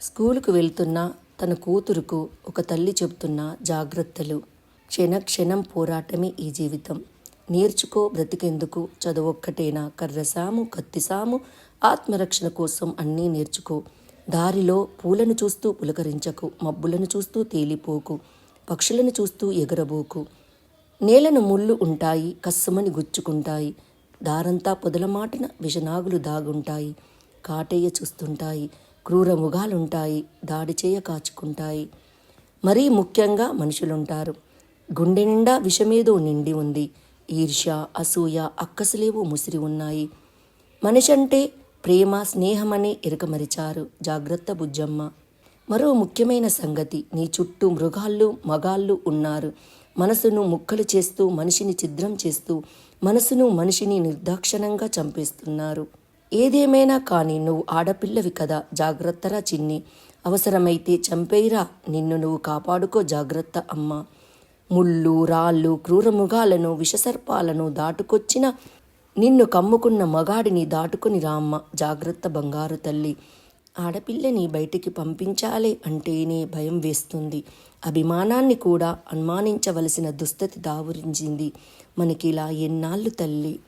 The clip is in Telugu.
స్కూలుకు వెళ్తున్న తన కూతురుకు ఒక తల్లి చెబుతున్న జాగ్రత్తలు. క్షణ క్షణం పోరాటమే ఈ జీవితం. నేర్చుకో బ్రతికెందుకు? చదువొక్కటేనా? కర్రసాము కత్తిసాము ఆత్మరక్షణ కోసం అన్నీ నేర్చుకో. దారిలో పూలను చూస్తూ పులకరించకు మబ్బులను చూస్తూ తేలిపోకు పక్షులను చూస్తూ ఎగరబోకు. నేలను ముళ్ళు ఉంటాయి కస్సుమని గుచ్చుకుంటాయి. దారంతా పొదలమాటన విషనాగులు దాగుంటాయి. కాటేయ చూస్తుంటాయి. క్రూర మృగాలుంటాయి దాడి చేయ కాచుకుంటాయి. మరీ ముఖ్యంగా మనుషులుంటారు. గుండె నిండా విషమేదో నిండి ఉంది. ఈర్ష్య అసూయ అక్కసులేవో ముసిరి ఉన్నాయి. మనిషి అంటే ప్రేమ స్నేహమనే ఎరకమరిచారు. జాగ్రత్త బుజ్జమ్మ. మరో ముఖ్యమైన సంగతి నీ చుట్టూ మృగాళ్ళు మగాళ్ళు ఉన్నారు. మనసును ముక్కలు చేస్తూ మనిషిని ఛిద్రం చేస్తూ మనసును మనిషిని నిర్దాక్షణంగా చంపేస్తున్నారు. ఏదేమైనా కానీ నువ్వు ఆడపిల్లవి కదా జాగ్రత్తరా చిన్ని. అవసరమైతే చంపేయిరా నిన్ను నువ్వు కాపాడుకో జాగ్రత్త అమ్మ. ముళ్ళు రాళ్ళు క్రూరముగాలను విషసర్పాలను దాటుకొచ్చిన నిన్ను కమ్ముకున్న మగాడిని దాటుకుని రామ్మ జాగ్రత్త బంగారు తల్లి. ఆడపిల్లని బయటికి పంపించాలి అంటేనే భయం వేస్తుంది. అభిమానాన్ని కూడా అనుమానించవలసిన దుస్థితి దావురించింది. మనకిలా ఎన్నాళ్ళు తల్లి?